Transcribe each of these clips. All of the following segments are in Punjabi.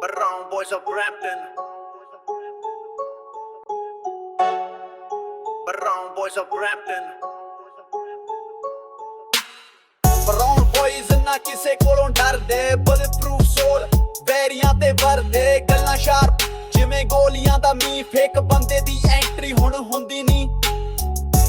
Brown boys of Brampton. Brown boys of Brampton. Brown boys ਨਾ ਕਿਸੇ ਕੋਲੋਂ ਡਰਦੇ ਬੁਲੇਟਪ੍ਰੂਫ ਸੋਲ ਵੈਰੀਆਂ ਤੇ ਵਰਦੇ ਗੱਲਾਂ ਸ਼ਾਰਪ ਜਿਵੇਂ ਗੋਲੀਆਂ ਦਾ ਮੀ ਫੇਕ ਬੰਦੇ ਦੀ ਐਂਟਰੀ ਹੁਣ ਹੁੰਦੀ ਨਹੀਂ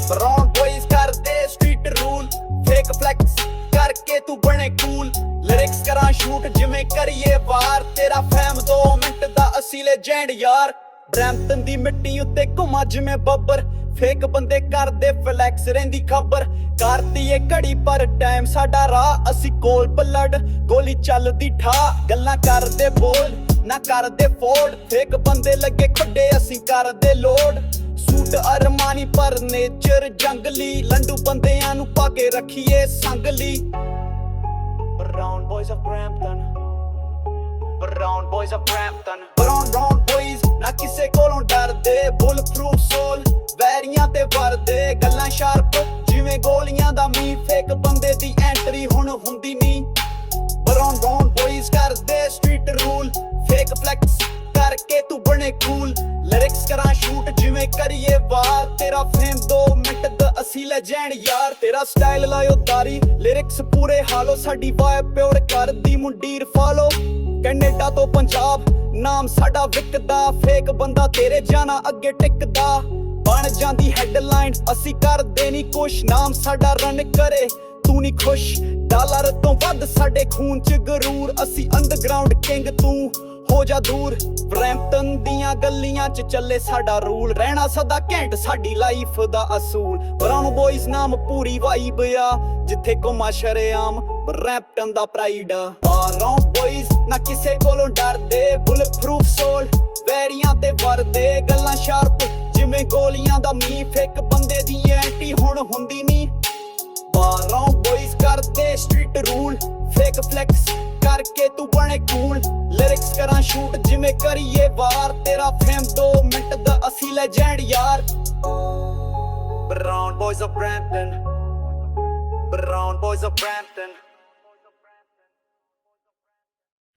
ਬਰਾਊਨ ਬॉयਜ਼ ਕਰਦੇ ਸਟਰੀਟ ਰੂਲ ਫੇਕ ਫਲੈਕਸ ਕਰਕੇ ਤੂੰ ਬਣੇ ਕੂਲ ਲਿਰਿਕਸ ਕਰਾਂ ਸ਼ੂਟ ਜਿਵੇਂ ਕਰੀਏ ਵਾਰ। ਤੇਰਾ ਫੈਮ 2 ਮਿੰਟ ਦਾ ਅਸੀਂ ਲੈਜੈਂਡ ਯਾਰ। ਬ੍ਰੈਂਪਟਨ ਦੀ ਮਿੱਟੀ ਉੱਤੇ ਘੁਮਾ ਜਿਵੇਂ ਬੱਬਰ। ਫੇਕ ਬੰਦੇ ਕਰਦੇ ਫਲੈਕਸ ਰਹਿੰਦੀ ਖਬਰ। ਕਰਦੀ ਏ ਘੜੀ ਪਰ ਟਾਈਮ ਸਾਡਾ ਰਾਹ। ਅਸੀਂ ਕੋਲ ਬਲੱਡ ਗੋਲੀ ਚੱਲਦੀ ਠਾ ਗੱਲਾਂ ਕਰਦੇ ਬੋਲ, ਨਾ ਕਰਦੇ ਫੋੜ ਫੇਕ ਬੰਦੇ ਲੱਗੇ ਖੱਡੇ, ਅਸੀਂ ਕਰਦੇ ਲੋਡ ਸੂਟ ਅਰਮਾਨੀ ਪਰ ਨੇਚਰ ਜੰਗਲੀ। ਲੰਡੂ ਬੰਦਿਆਂ ਨੂੰ ਪਾ ਕੇ ਰੱਖੀਏ ਸੰਗਲੀ। Brown boys of Brampton. Brown boys of Brampton. Brown brown boys, ਨਾ ਕਿਸੇ ਕੋਲੋਂ ਡਰਦੇ ਬੁੱਲ ਪ੍ਰੂਫ ਸੋਲ ਵੈਰੀਆਂ ਤੇ ਵਰਦੇ, ਗੱਲਾਂ ਸ਼ਾਰਪ ਜਿਵੇਂ ਗੋਲੀਆਂ ਦਾ ਮੀ ਫੇਕ ਬੰਦੇ ਦੀ ਐਂਟਰੀ ਹੁਣ ਹੁੰਦੀ ਨਹੀਂ। ਬਰਾਊਨ ਬਰਾਊਨ ਬॉयਜ਼ ਕਰਦੇ ਸਟਰੀਟ ਰੂਲ ਫੇਕ ਫਲੈਕਸ ਕਰਕੇ ਤੂੰ ਬਣੇ ਕੂਲ ਕਰਾਂ ਸ਼ੂਟ ਜਿਵੇਂ ਕਰੀਏ ਵਾਰ। ਤੇਰਾ ਫੇਮ 2 ਮਿੰਟ ਦਾ ਅਸੀਂ ਲੈਜੈਂਡ ਯਾਰ। ਤੇਰਾ ਸਟਾਈਲ ਲਾਇਓ ਦਾਰੀ ਲਿਰਿਕਸ ਪੂਰੇ ਹਾਲੋ। ਸਾਡੀ ਵਾਇਬ ਪਿਓਰ ਕਰਦੀ ਮੁੰਡੀਰ ਫਾਲੋ ਕੈਨੇਡਾ ਤੋਂ ਪੰਜਾਬ, ਨਾਮ ਸਾਡਾ ਵਿਕਦਾ। ਫੇਕ ਬੰਦਾ ਤੇਰੇ ਜਾਣਾ ਅੱਗੇ ਟਿਕਦਾ। ਬਣ ਜਾਂਦੀ ਹੈਡਲਾਈਨ ਅਸੀਂ ਕਰਦੇ ਨਹੀਂ ਕੁਛ। ਨਾਮ ਸਾਡਾ ਰਨ ਕਰੇ, ਤੂੰ ਨਹੀਂ ਖੁਸ਼। ਡਾਲਰ ਤੋਂ ਵੱਧ ਸਾਡੇ ਖੂਨ ਚ ਗਰੂਰ। ਅਸੀਂ ਅੰਡਰਗਰਾਉਂਡ ਕਿੰਗ ਤੂੰ। ਹੋ ਜਾ ਦੂਰ। ਬ੍ਰੈਂਟਨ ਦੀਆਂ ਗਲੀਆਂ 'ਚ ਚੱਲੇ ਸਾਡਾ ਰੂਲ। ਰਹਿਣਾ ਸਦਾ ਘੈਂਟ ਸਾਡੀ ਲਾਈਫ ਦਾ ਅਸੂਲ। ਬਰਾਉਨ ਬॉयਜ਼ ਨਾਮ ਪੂਰੀ ਵਾਈਬ ਆ, ਜਿੱਥੇ ਕੋਮਾ ਸ਼ਰਿਆਮ ਬ੍ਰੈਂਟਨ ਦਾ ਪ੍ਰਾਈਡ ਆ। ਬਰਾਉਨ ਬॉयਜ਼ ਨਾ ਕਿਸੇ ਕੋਲੋਂ ਡਰਦੇ ਬੁਲਟ ਪ੍ਰੂਫ ਸੋਲ ਵੈਰੀਆਂ ਤੇ ਵਰਦੇ, ਗੱਲਾਂ ਸ਼ਾਰਪ ਜਿਵੇਂ ਗੋਲੀਆਂ ਦਾ ਮੀਫ ਫੇਕ ਬੰਦੇ ਦੀ ਐਂਟੀ ਹੁਣ ਹੁੰਦੀ ਨਹੀਂ ਬਾਰਾਂ ਬॉयਜ਼ ਕਰਦੇ ਸਟਰੀਟ ਰੂਲ ਫੇਕ ਫਲੈਕਸ ਕਰਕੇ ਤੂੰ ਬਣੇ ਕੂਲ ਲਿਰਿਕਸ ਕਰਾਂ ਸ਼ੂਟ ਜਿਵੇਂ ਕਰੀਏ ਵਾਰ ਤੇਰਾ ਫੇਮ 2 ਮਿੰਟ ਦਾ ਅਸੀਂ ਲੈਜੈਂਡ ਯਾਰ brown boys of Brampton brown boys of Brampton